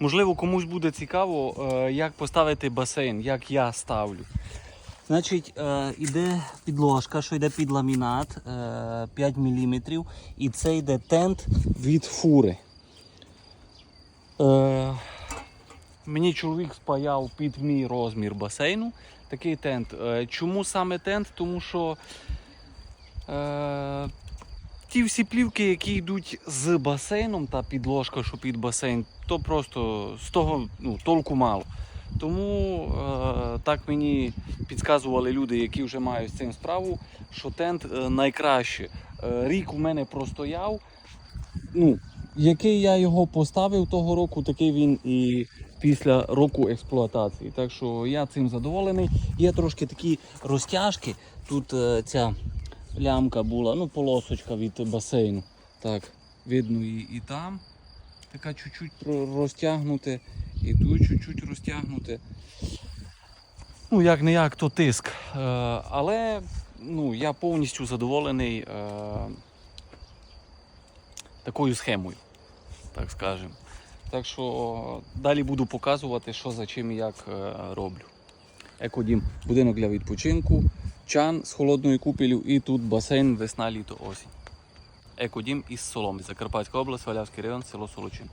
Можливо, комусь буде цікаво, е, як поставити басейн, як я ставлю. Значить, е, іде підложка, що йде під ламінат е, 5 мм, і це йде тент від фури. Е, мені чоловік спаяв під мій розмір басейну такий тент. Е, чому саме тент? Тому що е, ті всі плівки, які йдуть з басейном та підложка, що під басейн, то просто з того ну, толку мало. Тому е, так мені підказували люди, які вже мають з цим справу, що тент е, найкраще. Е, рік у мене простояв. Ну, який я його поставив того року, такий він і після року експлуатації. Так що я цим задоволений. Є трошки такі розтяжки. Тут е, ця лямка була, ну, полосочка від басейну. Так, видно і, і там. Така чуть-чуть про- і тут чуть-чуть розтягнуте. Ну, як не як, то тиск. Е, але ну, я повністю задоволений е, такою схемою, так скажемо. Так що далі буду показувати, що за чим і як е, роблю. Екодім, будинок для відпочинку, чан з холодною купелю і тут басейн весна, літо, осінь. Екодім із Соломи, Закарпатська область, Валявський район, село Солочин.